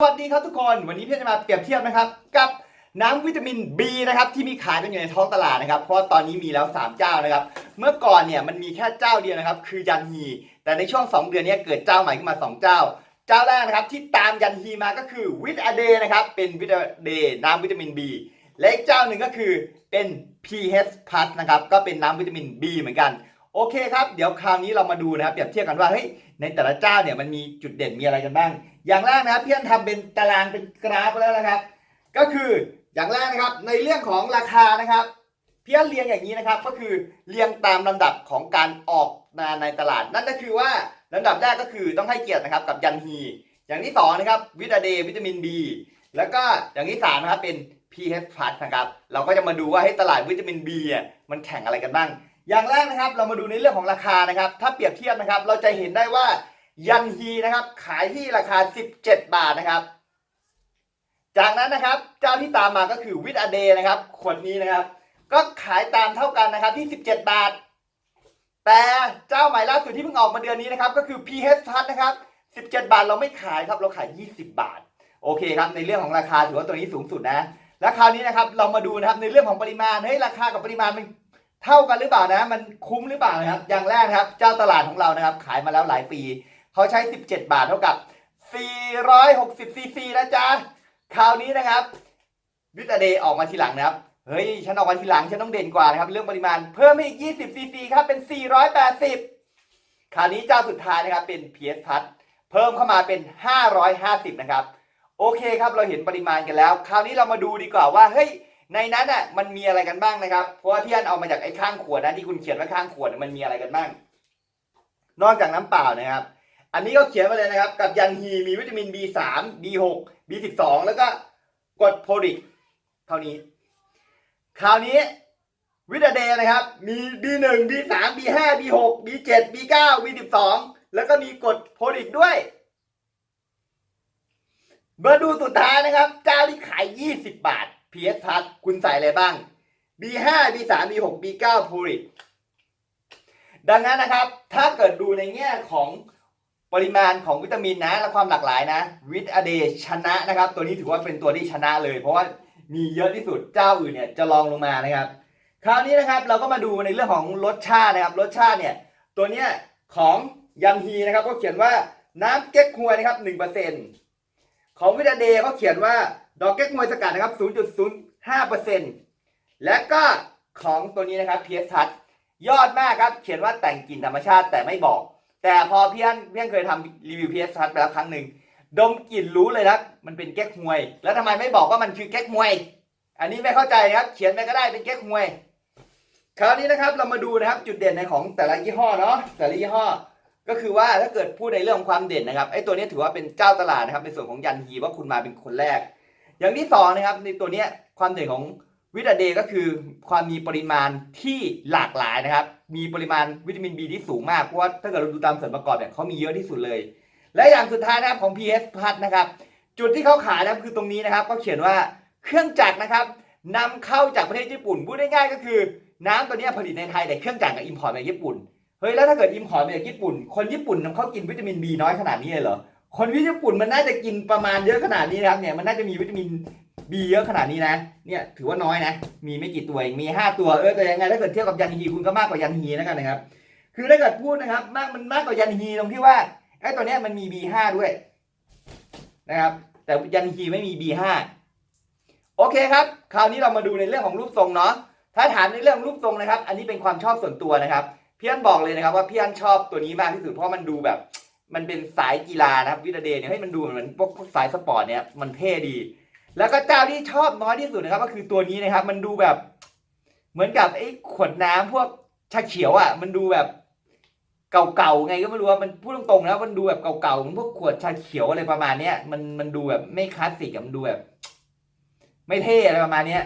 สวัสดีครับทุกคนวันนี้พี่จะมาเปรียบเทียบนะครับกับน้ำวิตามิน B นะครับที่มีขายกันอยู่ในท้องตลาดนะครับเพราะตอนนี้มีแล้ว 3 เจ้านะครับเมื่อก่อนเนี่ยมันมีแค่เจ้าเดียวนะครับคือยันฮีแต่ในช่วง 2 เดือนนี้เกิดเจ้าใหม่ขึ้นมา 2 เจ้า เจ้าแรกนะครับที่ตามยันฮีมาก็คือวิตาเดนะครับเป็นวิตาเดน้ำวิตามิน B และอีกเจ้าหนึ่งก็คือเป็น PH Plus นะครับก็เป็นน้ำวิตามิน B เหมือนกันโอเคครับเดี๋ยวคราวนี้เรามาดูนะครับเปรียบเทียบกันว่าเฮ้ยในแต่ละเจ้าเนี่ยมันมีจุดเด่นมีอะไรกันบ้าง อย่างแรกนะครับพี่อันทำเป็นตารางเป็นกราฟแล้วนะครับ ก็คืออย่างแรกนะครับในเรื่องของราคานะครับพี่อันเรียงอย่างนี้นะครับ ก็คือเรียงตามลำดับของการออกมาในตลาด นั่นก็คือว่าลำดับแรกก็คือต้องให้เกียรตินะครับกับยันฮีอย่างที่สองนะครับวิตาเดวิตามิน B แล้วก็อย่างที่สามนะครับเป็น PH Plus นะครับ เราก็จะมาดูว่าให้ตลาดวิตามิน B อะมันแข่งอะไรกันบ้าง อย่างแรกนะครับ เรามาดูในเรื่องของราคานะครับ ถ้าเปรียบเทียบนะครับ เราจะเห็นได้ว่า ยันฮีนะครับ ขายที่ราคา 17 บาทนะครับ จากนั้นนะครับ เจ้าที่ตามมาก็คือวิตาเดนะครับขวดนี้นะครับ ก็ขายตามเท่ากันนะครับที่ 17 บาท แต่เจ้าใหม่ล่าสุดที่เพิ่งออกมาเดือนนี้นะครับ ก็คือ PH Plus นะครับ 17 บาทเราไม่ขายครับเราขาย 20 บาท โอเคครับในเรื่องของราคาถือว่าตัวนี้สูงสุดนะแล้วคราวนี้นะครับเรามาดูนะครับในเรื่องของปริมาณเฮ้ยราคากับปริมาณมันเท่ากันหรือเปล่านะ มันคุ้มหรือเปล่านะครับ อย่างแรกนะครับ เจ้าตลาดของเรานะครับ ขายมาแล้วหลายปี เขาใช้ 17 บาทเท่ากับ 460ซีซีนะจ๊ะคราวนี้นะครับวิตาเดย์ออกมาทีหลังนะครับ เฮ้ย ฉันออกมาทีหลัง ฉันต้องเด่นกว่านะครับ เรื่องปริมาณเพิ่มอีก 20ซีซีครับเป็น 480 คราวนี้เจ้าสุดท้ายนะครับเป็น PS พัทเพิ่มเข้ามาเป็น 550 นะครับ โอเคครับเราเห็นปริมาณกันแล้ว คราวนี้เรามาดูดีกว่าว่าเฮ้ยในนั้นอะมันมีอะไรกันบ้างนะครับ เพราะว่าพี่อันเอามาจากไอ้ข้างขวดนะที่คุณเขียนไว้ข้างขวดมันมีอะไรกันบ้าง นอกจากน้ำเปล่านะครับ อันนี้ก็เขียนมาเลยนะครับ กับยันฮีมีวิตามิน B3 B6 B12 แล้วก็กรดโพลิกเท่านี้ คราวนี้วิตาเดย์นะครับ มี B1 B3 B5 B6 B7 B9 B12 แล้วก็มีกรดโพลิกด้วยมาดูสุดท้ายนะครับ เจ้าที่ขาย 20 บาท PS Plus คุณใส่อะไรบ้าง B5 B3 B6 B9 โพลิกดังนั้นนะครับ ถ้าเกิดดูในแง่ของ ปริมาณของวิตามินนะ และความหลากหลายนะวิตาเดชนะนะครับ ตัวนี้ถือว่าเป็นตัวที่ชนะเลย เพราะว่ามีเยอะที่สุดเจ้าอื่นเนี่ยจะลองลงมานะครับ คราวนี้นะครับเราก็มาดูในเรื่องของรสชาตินะครับ รสชาติเนี่ยตัวเนี้ยของยันฮีนะครับก็เขียนว่าน้ำเก๊กฮวยนะครับหนึ่งเปอร์เซ็นต์ของวิตาเดเขาเขียนว่าดอกเก๊กฮวยสกัดนะครับศูนย์จุดศูนย์ห้าเปอร์เซ็นต์และก็ของตัวนี้นะครับเพียทัศยอดมากครับเขียนว่าแต่งกลิ่นธรรมชาติแต่ไม่บอก แต่พอเพี้ยนเพี้ยนเคยทำรีวิวเพียทัศไปแล้วครั้งหนึ่งดมกลิ่นรู้เลยนะมันเป็นเก๊กฮวย แล้วทำไมไม่บอกว่ามันคือเก๊กฮวย อันนี้ไม่เข้าใจนะครับ เขียนไปก็ได้เป็นเก๊กฮวย คราวนี้นะครับเรามาดูนะครับจุดเด่นในของแต่ละยี่ห้อเนาะแต่ละยี่ห้อ ก็คือว่าถ้าเกิดพูดในเรื่องของความเด่นนะครับไอ้ตัวนี้ถือว่าเป็นเจ้าตลาดนะครับในส่วนของยันฮีว่าคุณมาเป็นคนแรก อย่างที่สองนะครับในตัวเนี้ยความเด่นของ วิตาเดก็คือความมีปริมาณที่หลากหลายนะครับ มีปริมาณวิตามิน B ที่สูงมากเพราะว่าถ้าเกิดเราดูตามส่วนประกอบเนี่ยเขามีเยอะที่สุดเลย และอย่างสุดท้ายนะครับของ PS Plus นะครับ จุดที่เขาขายนะครับคือตรงนี้นะครับ ก็เขียนว่าเครื่องจักรนะครับนำเข้าจากประเทศญี่ปุ่นพูดง่ายๆก็คือ น้ำตัวนี้ผลิตในไทยแต่เครื่องจักรกับอิมพอร์ตมาจากญี่ปุ่นเฮ้ยแล้วถ้าเกิดอิมพอร์ตมาจากญี่ปุ่น คนญี่ปุ่นนำเข้ากินวิตามิน B น้อยขนาดนี้เลยเหรอคนญี่ปุ่นมันน่าจะกินประมาณเยอะขนาดนี้นะครับเนี่ยมันน่าจะมีวิตามิน B เยอะขนาดนี้นะ เนี่ยถือว่าน้อยนะ มีไม่กี่ตัวเอง มี 5 ตัวเออแต่ยังไงถ้าเกิดเทียบกับยันฮีคุณก็มากกว่ายันฮีแล้วกันนะครับ คือถ้าเกิดพูดนะครับ มากมันมากกว่ายันฮีตรงที่ว่าไอ้ตัวเนี้ยมันมี B5 ด้วยนะครับ แต่ยันฮีไม่มี B5 โอเคครับ คราวนี้เรามาดูในเรื่องของรูปทรงเนาะ ถ้าถามในเรื่องรูปทรงนะครับ อันนี้เป็นความชอบส่วนตัวนะครับ พี่อันบอกเลยนะครับว่าพี่อันชอบตัวนี้มากที่สุดเพราะมันดูแบบมันเป็นสายกีฬานะครับวิตาเดย์เนี่ยให้มันดูเหมือนพวกพวกสายสปอร์ตเนี่ยมันเท่ดี แล้วก็เจ้าที่ชอบน้อยที่สุดนะครับ ก็คือตัวนี้นะครับ มันดูแบบ เหมือนกับไอ้ขวดน้ำพวกชาเขียวอะ มันดูแบบเก่าๆไงก็ไม่รู้ว่ามันพูดตรงๆนะมันดูแบบเก่าๆมือนพวกขวดชาเขียวอะไรประมาณเนี้ยมันมันดูแบบไม่คลาสสิกมันดูแบบ ไม่เท่อะไรประมาณเนี้ย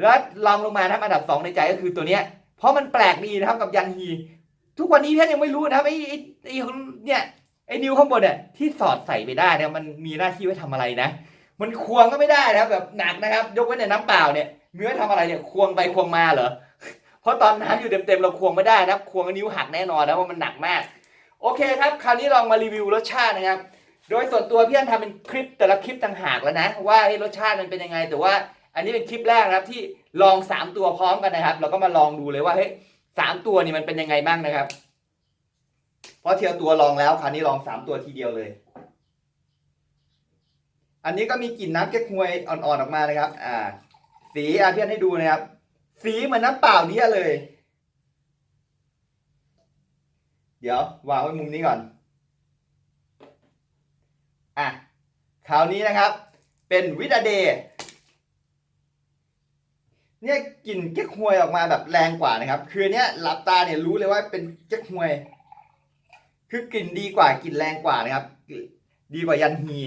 แล้วลองลงมานะครับอันดับสองในใจก็คือตัวเนี้ย เพราะมันแปลกดีนะครับกับยันฮี ทุกวันนี้เพี่อนยังไม่รู้นะครับไอ้ไอ้ไอ้เนี่ยไอ้นิ้วข้างบนเนี่ยที่สอดใส่ไปได้เนี่ยมันมีหน้าที่ไว้ทำอะไรนะ มันควงก็ไม่ได้นะครับแบบหนักนะครับ ยกเว้นในน้ำเปล่าเนี่ยเนื้อทำอะไรเนี่ยควงไปควงมาเหรอเพราะตอนน้ำอยู่เต็มๆเราควงไม่ได้นะครับ ควงนิ้วหักแน่นอนนะเพราะมันหนักมาก โอเคครับ คราวนี้ลองมารีวิวรสชาตินะครับ โดยส่วนตัวพี่อันทำเป็นคลิปแต่ละคลิปต่างหากแล้วนะ ว่าเฮ้รสชาติมันเป็นยังไง แต่ว่าอันนี้เป็นคลิปแรกนะครับที่ลองสามตัวพร้อมกันนะครับ เราก็มาลองดูเลยว่าเฮ้ยสามตัวนี่มันเป็นยังไงบ้างนะครับ เพราะเทียวตัวลองแล้วคราวนี้ลองสามตัวทีเดียวเลย อันนี้ก็มีกลิ่นน้ำเก๊กฮวยอ่อนๆออกมานะครับ อ่า สีอาเพี่อันให้ดูนะครับ สีเหมือนน้ำเปล่าเนี้ยเลย เดี๋ยววางไว้มุมนี้ก่อน อะคราวนี้นะครับ เป็นวิตาเดย์เนี่ยกลิ่นเก๊กฮวยออกมาแบบแรงกว่านะครับ คือเนี้ยหลับตาเนี่ยรู้เลยว่าเป็นเก๊กฮวย คือกลิ่นดีกว่ากลิ่นแรงกว่านะครับ ดีกว่ายันฮี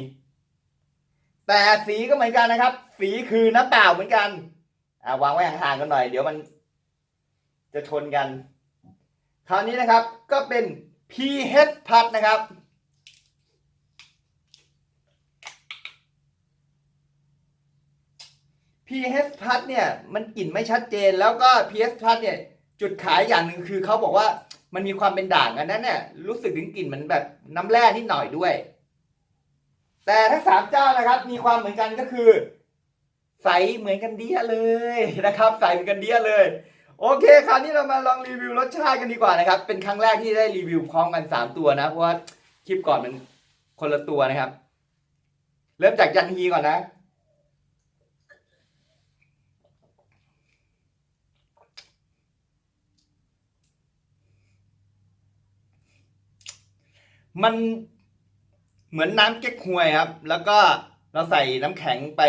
แต่สีก็เหมือนกันนะครับ สีคือน้ำเปล่าเหมือนกันอ่าวางไว้ห่างๆกันหน่อย เดี๋ยวมันจะชนกัน คราวนี้นะครับก็เป็น pH พัดนะครับ pH พัดเนี่ยมันกลิ่นไม่ชัดเจนแล้วก็ pH พัดเนี่ยจุดขายอย่างหนึ่งคือเขาบอกว่ามันมีความเป็นด่างอันนั้นเนี่ยรู้สึกถึงกลิ่นเหมันแบบน้ำแร่นิดหน่อยด้วย แต่ทั้งสามเจ้านะครับมีความเหมือนกันก็คือ ใสเหมือนกันเดียเลยนะครับ ใสเหมือนกันเดียเลย โอเคคราวนี้เรามาลองรีวิวรสชาติกันดีกว่านะครับ เป็นครั้งแรกที่ได้รีวิวพร้อมกันสามตัวนะเพราะว่าคลิปก่อนมันคนละตัวนะครับ เริ่มจากยันฮีก่อนนะมัน เหมือนน้ำเก๊กฮวยครับ แล้วก็เราใส่น้ำแข็งไป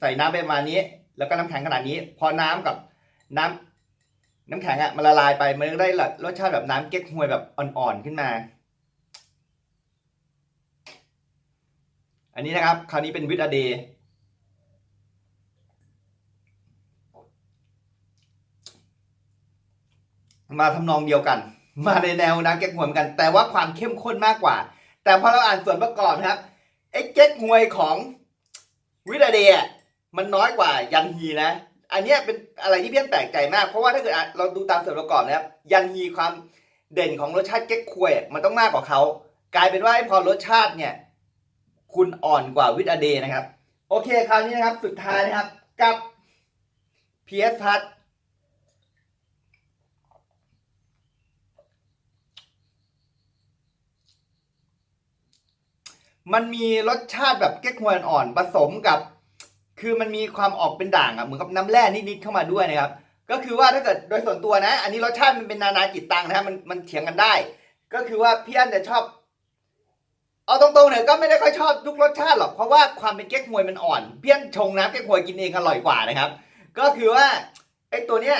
ใส่น้ำไปประมาณนี้ แล้วก็น้ำแข็งขนาดนี้ พอน้ำกับน้ำน้ำแข็งอะมันละลายไปมันก็ได้รสชาติแบบน้ำเก๊กฮวยแบบอ่อนๆขึ้นมา อันนี้นะครับ คราวนี้เป็นวิตาเดย์มาทำนองเดียวกัน มาในแนวน้ำเก๊กฮวยเหมือนกัน แต่ว่าความเข้มข้นมากกว่า แต่พอเราอ่านส่วนประกอบนะครับไอ้เก๊กฮวยของวิตาเดย์อะมันน้อยกว่ายันฮีนะ อันเนี้ยเป็นอะไรที่เพี่อนแปลกใจมาก เพราะว่าถ้าเกิดเราดูตามส่วนประกอบนะครับ ยันฮีความเด่นของรสชาติเก๊กฮวยมันต้องมากกว่าเขา กลายเป็นว่าไอ้พอรสชาติเนี่ย คุณอ่อนกว่าวิตาเดนะครับ โอเคคราวนี้นะครับ สุดท้ายนะครับกับ PS พัท มันมีรสชาติแบบเก๊กฮวยอ่อนผสมกับ คือมันมีความออกเป็นด่างอะเหมือนกับน้ำแร่นิดๆเข้ามาด้วยนะครับ ก็คือว่าถ้าเกิดโดยส่วนตัวนะ อันนี้รสชาติมันเป็นนานาจิตตังนะครับมันมันเถียงกันได้ ก็คือว่าพี่อันจะชอบ เอาตรงๆเนี่ยก็ไม่ได้ค่อยชอบทุกรสชาติหรอกเพราะว่าความเป็นเก๊กฮวยมันอ่อนเพี่อนชงน้ำเก๊กฮวยกินเองอร่อยกว่านะครับ ก็คือว่าไอ้ตัวเนี้ย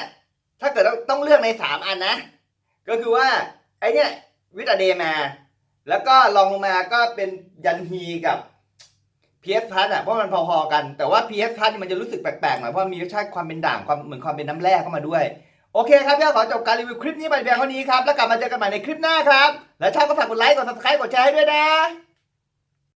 ถ้าเกิดต้องเลือกในสามอันนะ ก็คือว่าไอ้เนี่ยวิตาเดมา แล้วก็ลองลงมาก็เป็นยันฮีกับ PS พัทอะเพราะมันพอๆกัน แต่ว่า PS พัทมันจะรู้สึกแปลกๆหน่อยเพราะมีรสชาติความเป็นด่างความเหมือนความเป็นน้ำแร่เข้ามาด้วย โอเคครับพี่ขอจบการรีวิวคลิปนี้ไปเพียงเท่านี้ครับ แล้วกลับมาเจอกันใหม่ในคลิปหน้าครับ และชอบก็ฝากกดไลค์กด subscribe กดแชร์ให้ด้วยนะ